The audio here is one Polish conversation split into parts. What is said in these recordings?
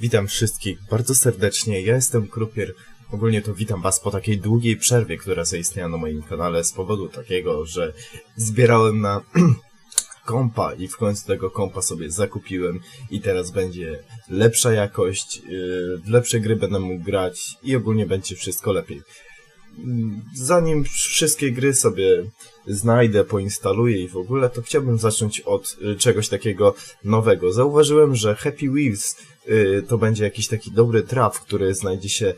Witam wszystkich bardzo serdecznie, ja jestem Krupier. Ogólnie to witam was po takiej długiej przerwie, która zaistniała na moim kanale z powodu takiego, że zbierałem na kompa i w końcu tego kompa sobie zakupiłem i teraz będzie lepsza jakość, yy, lepsze gry będę mógł grać i ogólnie będzie wszystko lepiej. Zanim wszystkie gry sobie znajdę, poinstaluję i w ogóle, to chciałbym zacząć od y, czegoś takiego nowego. Zauważyłem, że Happy Wheels y, to będzie jakiś taki dobry trap, który znajdzie się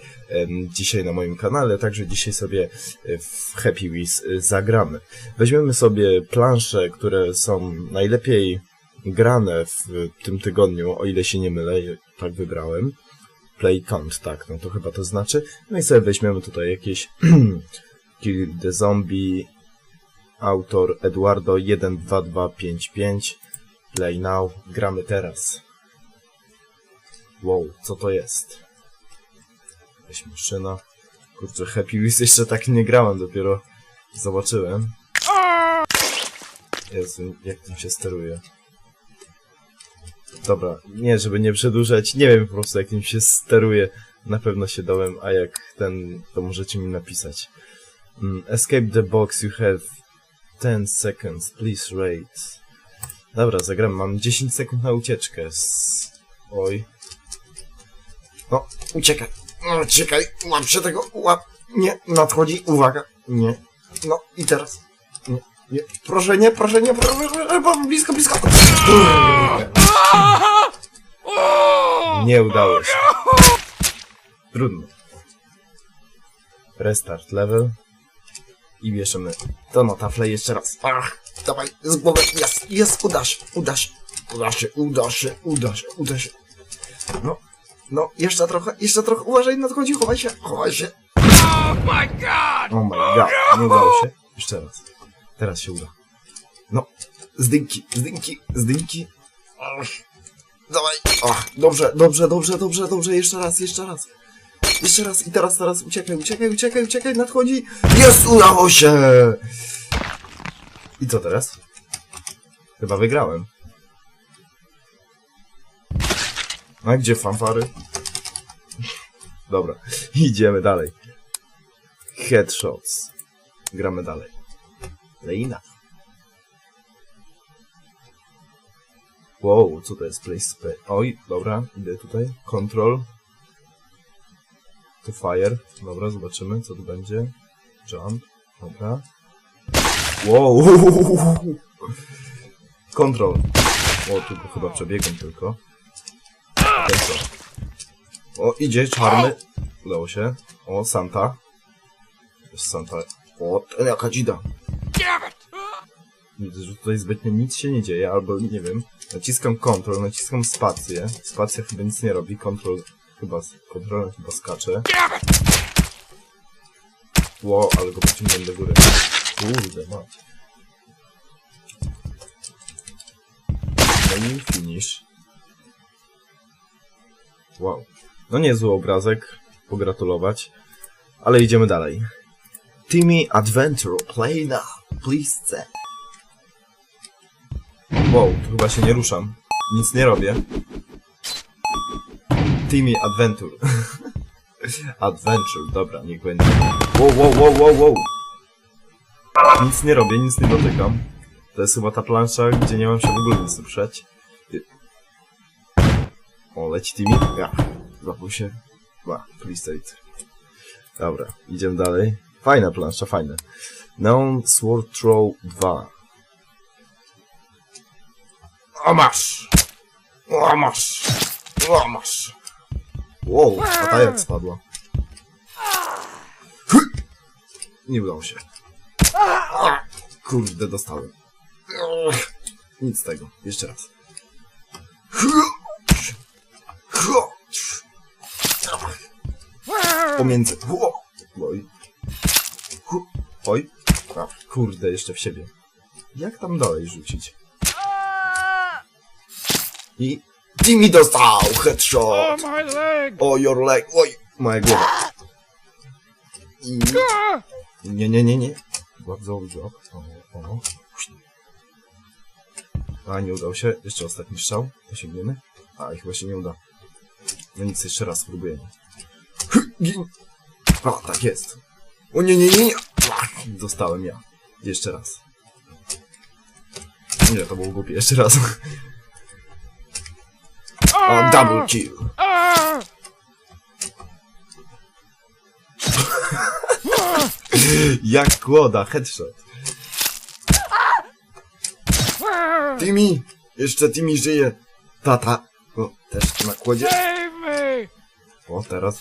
dzisiaj na moim kanale, także dzisiaj sobie y, w Happy Wheels zagramy. Weźmiemy sobie plansze, które są najlepiej grane w tym tygodniu, o ile się nie mylę, tak wybrałem. Play count, tak, no to chyba to znaczy. No i sobie weźmiemy tutaj jakieś Kill the Zombie, autor Eduardo 12255, play now, gramy teraz. Wow, co to jest? Jakaś maszyna. Kurczę, Happy Wheels jeszcze tak nie grałem, dopiero zobaczyłem. Jezu, jak tym się steruje. Dobra, nie, żeby nie przedłużać, nie wiem po prostu jak tym się steruje. Na pewno się dałem, a jak ten, to możecie mi napisać. Mm, escape the box, you have 10 seconds, please rate. Dobra, zagram, mam 10 sekund na ucieczkę. S Oj. No, uciekaj. No, Uciekaj, łap się tego, łap. Nie, nadchodzi, uwaga. Nie. No, i teraz. Nie. Proszę nie, proszę nie, proszę, proszę, blisko, blisko. Nie udało się. Trudno. Restart level. I bierzemy to notafle jeszcze raz. Ach, dawaj, z głowy, jest, jest, uda się, uda się, uda się, uda się, uda się, uda się. No, no, jeszcze trochę, jeszcze trochę, uważaj, nadchodzi, chowaj się, chowaj się. Oh my god! Oh my god, nie udało się. Jeszcze raz. Teraz się uda. No, zdynki, zdynki, zdynki. Dawaj. Ach, dobrze, dobrze, dobrze, dobrze, dobrze, jeszcze raz, jeszcze raz. Jeszcze raz i teraz, teraz uciekaj, uciekaj, uciekaj, uciekaj, nadchodzi. Jest, udało się! I co teraz? Chyba wygrałem. A gdzie fanfary? Dobra, idziemy dalej. Headshots. Gramy dalej. Leina. Wow, co to jest place Oj, dobra, idę tutaj. Control. To fire. Dobra, zobaczymy, co tu będzie. Jump. Dobra. Wow. Control. O, tu chyba przebiegam tylko. O, idzie czarny. Udało się. O, Santa. Jest Santa. O, jaka dzida. Tutaj zbytnio nic się nie dzieje, albo nie wiem. Naciskam Ctrl, naciskam spację. Spacja chyba nic nie robi, Ctrl chyba, Ctrl chyba skacze. Ło, ale go pociągnąłem do góry. Kurde, mać. No i finish. Wow. No niezły obrazek, pogratulować. Ale idziemy dalej. Timmy Adventure, play now, please. Wow, tu chyba się nie ruszam. Nic nie robię. Timmy Adventure. Adventure, dobra, niech będzie. Wow, wow, wow, wow, wow. Nic nie robię, nic nie dotykam. To jest chyba ta plansza, gdzie nie mam się w ogóle nic ruszać. O, leci Timmy. Ja, zapał się. Ba, please state. Dobra, idziemy dalej. Fajna plansza, fajna. Neon Sword Throw 2. O masz! O masz! O masz! Wow, a ta jak spadła. Nie udało się. Kurde, dostałem. Nic z tego. Jeszcze raz. Pomiędzy. Oj. Oj. A, kurde, jeszcze w siebie. Jak tam dalej rzucić? I... Jimmy dostał! Headshot! Oh my leg! O, your leg! Oj! Moja głowa. I... Nie, nie, nie, nie. Bardzo job. O, o. A, nie udało się. Jeszcze ostatni strzał. Osiągniemy. A, i chyba się nie uda. No nic, jeszcze raz spróbuję. Gin. O, tak jest. O nie, nie, nie, nie. Dostałem ja. Jeszcze raz. Nie, to było głupie. Jeszcze raz. O, double kill. Jak kłoda, headshot. Timmy! Jeszcze Timmy żyje. Tata. O, też na kłodzie. O, teraz.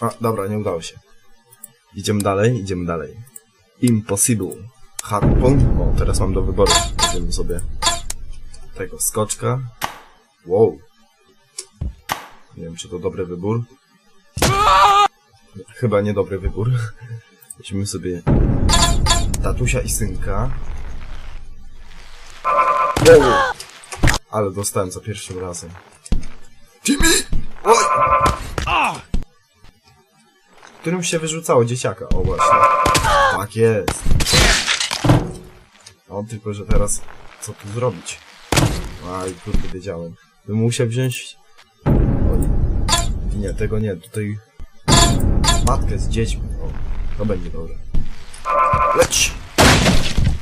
A, dobra, nie udało się. Idziemy dalej, idziemy dalej. Impossible. Harpon. O, teraz mam do wyboru. Weźmiemy sobie tego skoczka. Wow. Nie wiem, czy to dobry wybór. Chyba niedobry wybór. Weźmiemy sobie tatusia i synka. Wow. Ale dostałem za pierwszym razem. Timmy! Oj! Którym się wyrzucało dzieciaka. O właśnie. Tak jest. O, tylko że teraz co tu zrobić? Aj, kurde, wiedziałem. Bym musiał wziąć... Oj. Nie, tego nie, tutaj... Matkę z dziećmi. O, to będzie dobre. Leć!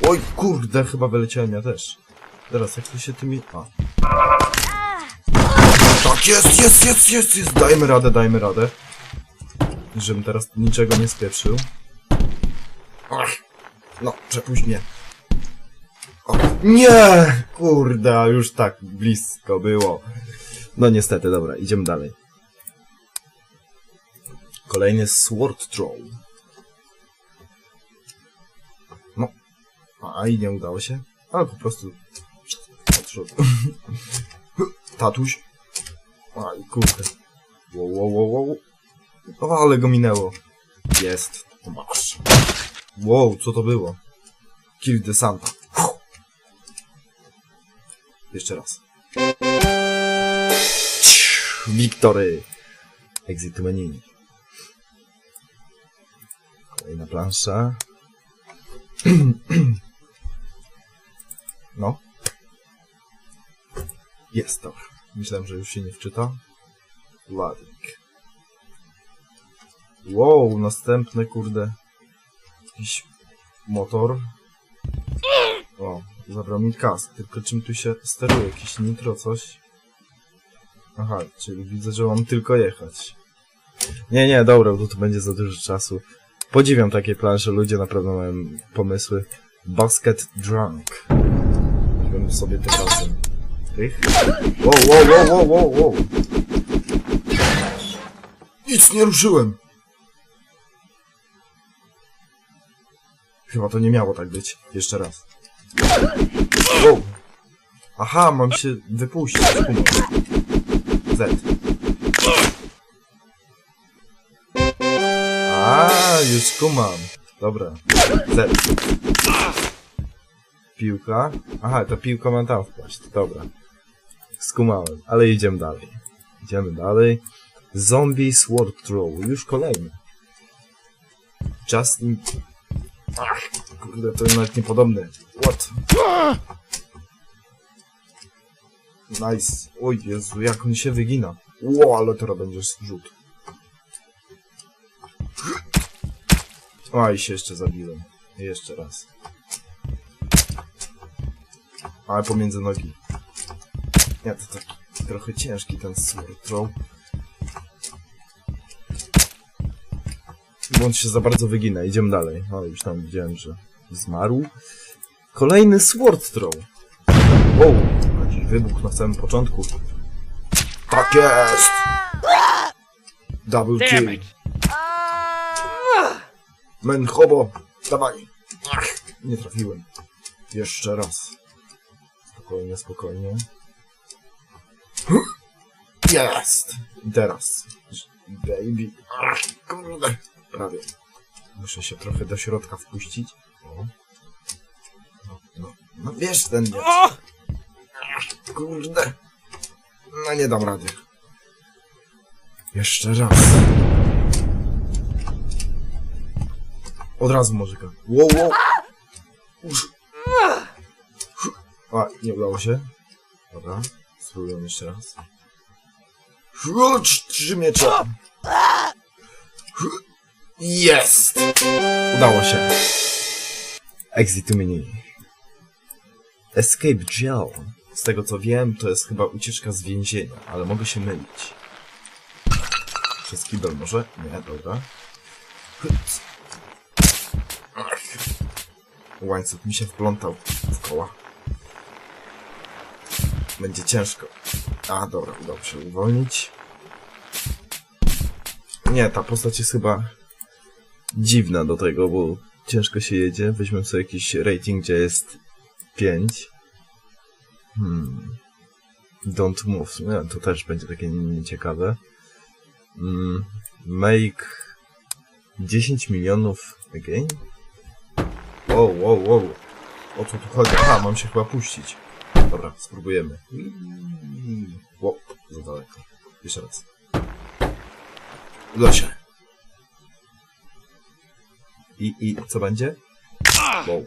Oj, kurde, chyba wyleciałem ja też. Teraz, jak to się tymi... A. Tak, jest, jest, jest, jest, jest! Dajmy radę, dajmy radę. Żebym teraz niczego nie spieprzył. No, przepuść mnie. Nie! Kurde, a już tak blisko było. No niestety, dobra, idziemy dalej. Kolejny Sword Throw. No. A i nie udało się. Ale po prostu... Tatuś. Aj, kurde. Wow, wow, wow, wow. O, ale go minęło. Jest. To Masz. Wow, co to było? Kill the Santa. Jeszcze raz. Wiktory. Exit menu. Kolejna plansza. No. Jest, dobra. Myślałem, że już się nie wczyta. Ładnik. Wow, następny kurde. Jakiś motor. Zabrał mi kask. Tylko czym tu się steruje? Jakiś nitro, coś? Aha, czyli widzę, że mam tylko jechać. Nie, nie, dobra, bo to będzie za dużo czasu. Podziwiam takie plansze, ludzie naprawdę mają pomysły. Basket Drunk. Weźmiemy sobie tym razem. Tych. Wow, wow, wow, wow, wow, wow. Nic nie ruszyłem. Chyba to nie miało tak być. Jeszcze raz. Aha, mam się wypuścić. Z. A, już kumam. Dobra. Z. Piłka. Aha, ta piłka ma tam wpaść. Dobra. Skumałem, ale idziemy dalej. Idziemy dalej. Zombie Sword Throw. Już kolejny. Justin... Ach, kurde, to nawet niepodobne. What? Nice. Oj Jezu, jak on się wygina. Ło, ale teraz będzie rzut. Oj, się jeszcze zabiłem. Jeszcze raz. Ale pomiędzy nogi. Nie, to taki trochę ciężki ten sword throw. On się za bardzo wygina. Idziemy dalej. O, już tam widziałem, że zmarł. Kolejny sword throw. Wow, jakiś wybuch na samym początku. Tak jest! Double kill. Men hobo, dawaj. Nie trafiłem. Jeszcze raz. Spokojnie, spokojnie. Jest! I teraz. Baby. Ach, kurde. Prawie. Muszę się trochę do środka wpuścić. O. No, no, no wiesz ten nie. Oh! Kurde. No nie dam rady. Jeszcze raz. Od razu muzyka. Wow, wow. Uż. A, nie udało się. Dobra, spróbujemy jeszcze raz. Trzy miecze. Jest! Udało się. Exit menu. Escape jail. Z tego co wiem, to jest chyba ucieczka z więzienia, ale mogę się mylić. Przez kibel może? Nie, dobra. Łańcuch mi się wplątał w koła. Będzie ciężko. A, dobra, udało się uwolnić. Nie, ta postać jest chyba dziwna do tego, bo ciężko się jedzie. Weźmy sobie jakiś rating, gdzie jest 5. Hmm. Don't move. Nie, to też będzie takie nieciekawe. Mm. Make 10 milionów again? Wow, wow, wow. O co tu chodzi? Aha, mam się chyba puścić. Dobra, spróbujemy. Wow, za daleko. Jeszcze raz. Uda się. I, i co będzie? Wow.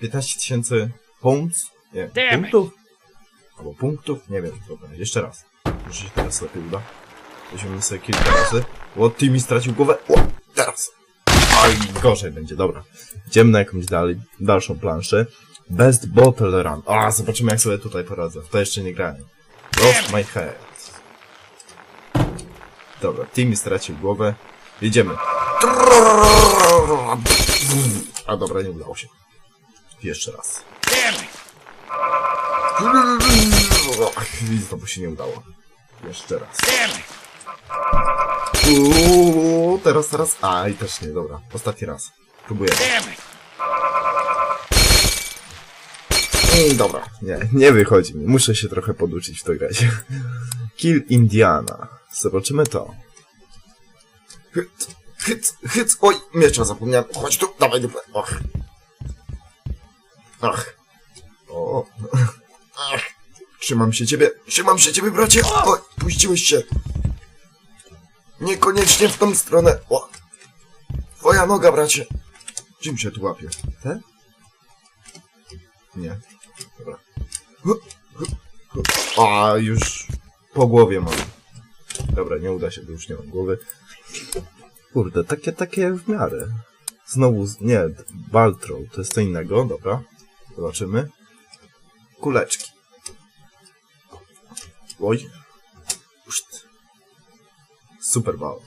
15 tysięcy pounds? Nie, punktów? Albo punktów? Nie wiem, dobra, jeszcze raz. Może się teraz lepiej uda. Weźmiemy sobie kilka razy. O, ty mi stracił głowę. O, teraz. Oj, gorzej będzie, dobra. Idziemy na jakąś dalej, dalszą planszę. Best Bottle Run. A, zobaczymy jak sobie tutaj poradzę. W to jeszcze nie grałem. Lost my head. Dobra, Timmy stracił głowę. Jedziemy. A dobra, nie udało się. Jeszcze raz. Znowu się nie udało. Jeszcze raz. Uuu, teraz, teraz. A, i też nie, dobra. Ostatni raz. Próbuję. Mm, dobra, nie, nie wychodzi mi. Muszę się trochę poduczyć w to grać. Kill Indiana. Zobaczymy to. Hyc, hyc, hyc. Oj, miecza zapomniałem. Chodź tu, dawaj dupę. Och. Ach. O. Ach. Trzymam się ciebie, trzymam się ciebie, bracie. Oj, puściłeś się. Niekoniecznie w tą stronę. O. Twoja noga, bracie. Czym się tu łapie? Te? Nie. Dobra. A, już po głowie mam. Dobra, nie uda się, bo już nie mam głowy. Kurde, takie, takie w miarę. Znowu, nie, Baltrow, to jest co innego, dobra. Zobaczymy. Kuleczki. Oj. Uszt. Super ball.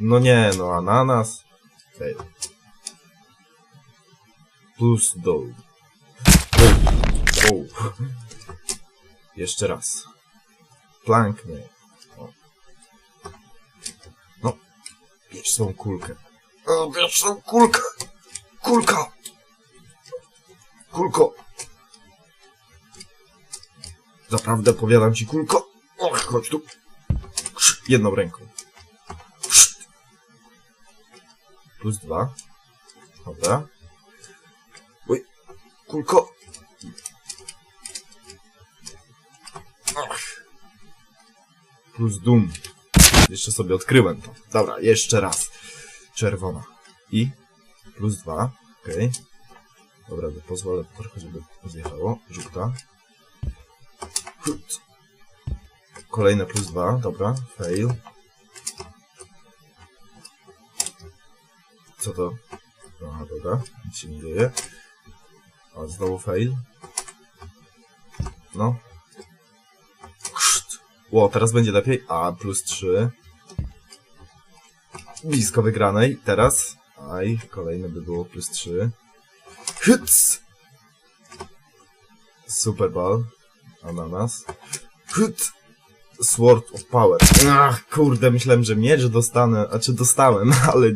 No nie, no ananas. Fail. Plus dough. Wow. Jeszcze raz. Plank, nie. O. No. Bierz tą kulkę. O, kulkę. Kulka. Kulko. Naprawdę powiadam ci, kulko. Och, chodź tu. Jedną ręką. Plus dwa. Dobra. Oj. Kulko. Plus dum. Jeszcze sobie odkryłem to. Dobra, jeszcze raz. Czerwona. I plus dwa. Okej. Dobra, to pozwolę trochę, żeby zjechało. Żółta. Kolejne plus dwa. Dobra, fail. Co to? Aha, dobra. Nic się nie dzieje. A, znowu fail. No. Ło, teraz będzie lepiej. A, plus 3. Blisko wygranej. Teraz. Aj, kolejne by było plus 3. Hyc! Super ball. Ananas. Hyc! Sword of Power. Ach, kurde, myślałem, że miecz dostanę. A czy dostałem, ale...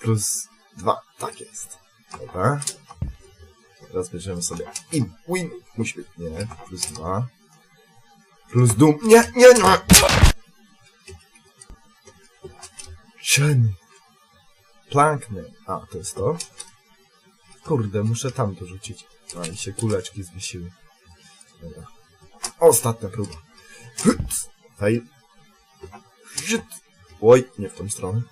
Plus 2. Tak jest. Dobra. Teraz bierzemy sobie in, win. Musi być, nie, plus dwa. Plus dum. Nie, nie, nie. Shen. Plankman. A, to jest to. Kurde, muszę tam to rzucić. A, i się kuleczki zwiesiły. Dobra. Ostatnia próba. Hyt. Fail. Hyt. Oj, nie w tą stronę.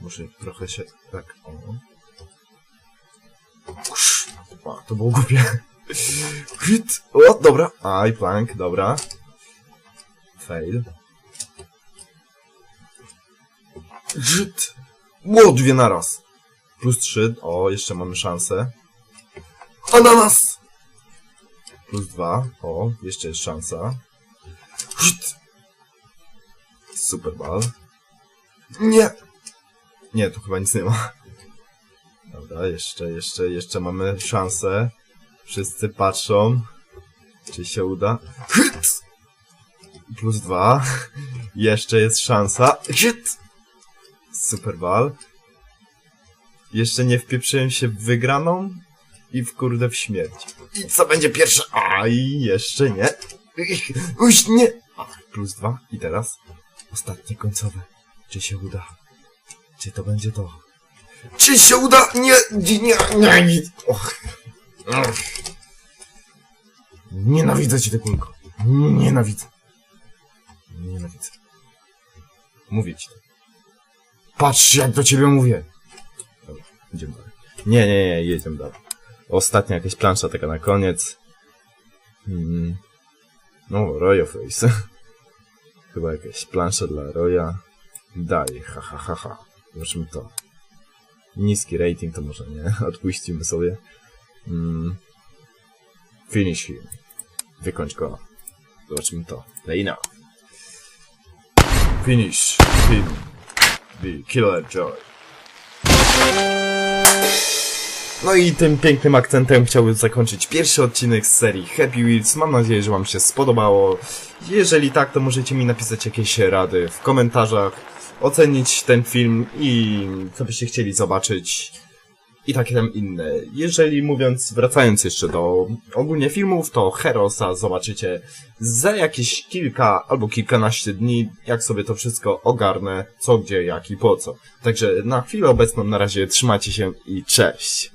Muszę trochę się... Tak, o. A, to było głupie. Hit. O, dobra. Aj, plank, dobra. Fail. Hit. Ło, dwie naraz. Plus trzy. O, jeszcze mamy szansę. Ananas! Plus dwa. O, jeszcze jest szansa. Hit. Super ball. Nie! Nie, tu chyba nic nie ma. Dobra, jeszcze, jeszcze, jeszcze mamy szansę. Wszyscy patrzą. Czy się uda? Hit! Plus dwa. Jeszcze jest szansa. Hit! Super ball. Jeszcze nie wpieprzyłem się w wygraną i w kurde w śmierć. I co będzie pierwsze? Aj, jeszcze nie. Uś, nie! Plus dwa. I teraz? Ostatnie końcowe. Czy się uda? Czy to będzie to? Czy się uda? Nie, nie, nie, nie. Och. Ach. Nienawidzę cię, Tekunko. Nienawidzę. Nienawidzę. Mówię ci to. Patrz, jak do ciebie mówię. Dobra, idziemy dalej. Nie, nie, nie, jedziemy dalej. Ostatnia jakaś plansza taka na koniec. Hmm. No, Royo Face. Chyba jakaś plansza dla Roya. Daj, ha, ha, ha, ha. Zobaczymy to. Niski rating to może nie, odpuścimy sobie. Mm. Finish him. Wykończ go. Zobaczymy to. Leina. Finish him. The Killer Joy. No i tym pięknym akcentem chciałbym zakończyć pierwszy odcinek z serii Happy Wheels. Mam nadzieję, że Wam się spodobało. Jeżeli tak, to możecie mi napisać jakieś rady w komentarzach, ocenić ten film i co byście chcieli zobaczyć i takie tam inne. Jeżeli mówiąc, wracając jeszcze do ogólnie filmów, to Herosa zobaczycie za jakieś kilka albo kilkanaście dni, jak sobie to wszystko ogarnę, co, gdzie, jak i po co. Także na chwilę obecną na razie trzymajcie się i cześć!